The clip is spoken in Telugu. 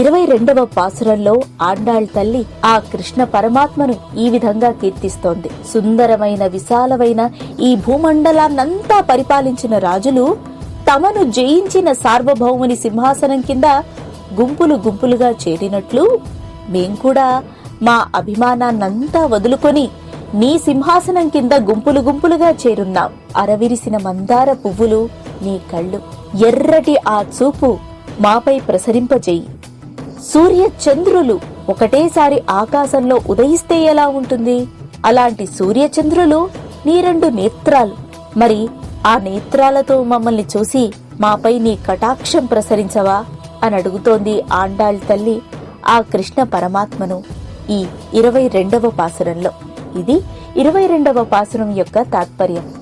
ఇరవై రెండవ పాసురంలో ఆండాళ్ తల్లి ఆ కృష్ణ పరమాత్మను ఈ విధంగా కీర్తిస్తోంది. సుందరమైన విశాలమైన ఈ భూమండలాన్నంతా పరిపాలించిన రాజులు తమను జయించిన సార్వభౌముని సింహాసనం కింద గుంపులు గుంపులుగా చేరినట్లు మేం కూడా మా అభిమానాన్నంతా వదులుకొని నీ సింహాసనం కింద గుంపులు గుంపులుగా చేరున్నాం. అరవిరిసిన మందార పువ్వులు నీ కళ్ళు. ఎర్రటి ఆ చూపు మాపై ప్రసరింపజేయి. సూర్య చంద్రులు ఒకటేసారి ఆకాశంలో ఉదయిస్తే ఎలా ఉంటుంది? అలాంటి సూర్య చంద్రులు నీ రెండు నేత్రాలు. మరి ఆ నేత్రాలతో మమ్మల్ని చూసి మాపై నీ కటాక్షం ప్రసరించవా? అని అడుగుతోంది ఆండాళ్ తల్లి ఆ కృష్ణ పరమాత్మను ఈ ఇరవై రెండవ పాసురంలో. ఇది ఇరవై రెండవ పాసురం యొక్క తాత్పర్యం.